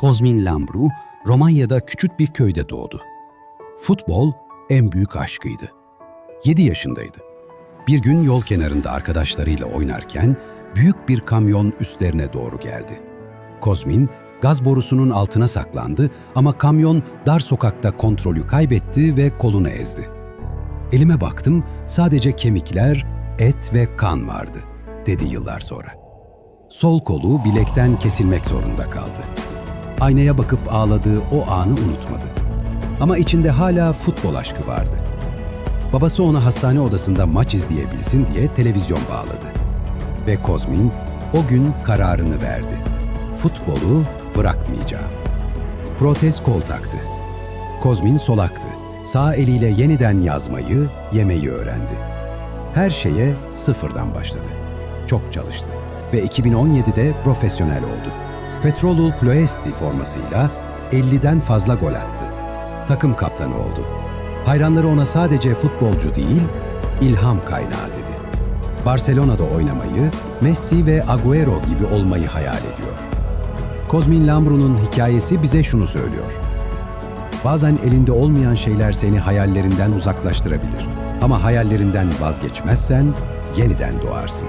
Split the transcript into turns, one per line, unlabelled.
Kozmin Lambru, Romanya'da küçük bir köyde doğdu. Futbol en büyük aşkıydı. 7 yaşındaydı. Bir gün yol kenarında arkadaşlarıyla oynarken büyük bir kamyon üstlerine doğru geldi. Kozmin gaz borusunun altına saklandı ama kamyon dar sokakta kontrolü kaybetti ve kolunu ezdi. Elime baktım sadece kemikler, et ve kan vardı, dedi yıllar sonra. Sol kolu bilekten kesilmek zorunda kaldı. Aynaya bakıp ağladığı o anı unutmadı. Ama içinde hala futbol aşkı vardı. Babası ona hastane odasında maç izleyebilsin diye televizyon bağladı. Ve Kozmin o gün kararını verdi. Futbolu bırakmayacağım. Protez kol taktı. Kozmin solaktı. Sağ eliyle yeniden yazmayı, yemeyi öğrendi. Her şeye sıfırdan başladı. Çok çalıştı ve 2017'de profesyonel oldu. Petrolul Ploesti formasıyla 50'den fazla gol attı. Takım kaptanı oldu. Hayranları ona sadece futbolcu değil, ilham kaynağı dedi. Barcelona'da oynamayı, Messi ve Agüero gibi olmayı hayal ediyor. Kozmin Lambru'nun hikayesi bize şunu söylüyor. Bazen elinde olmayan şeyler seni hayallerinden uzaklaştırabilir. Ama hayallerinden vazgeçmezsen yeniden doğarsın.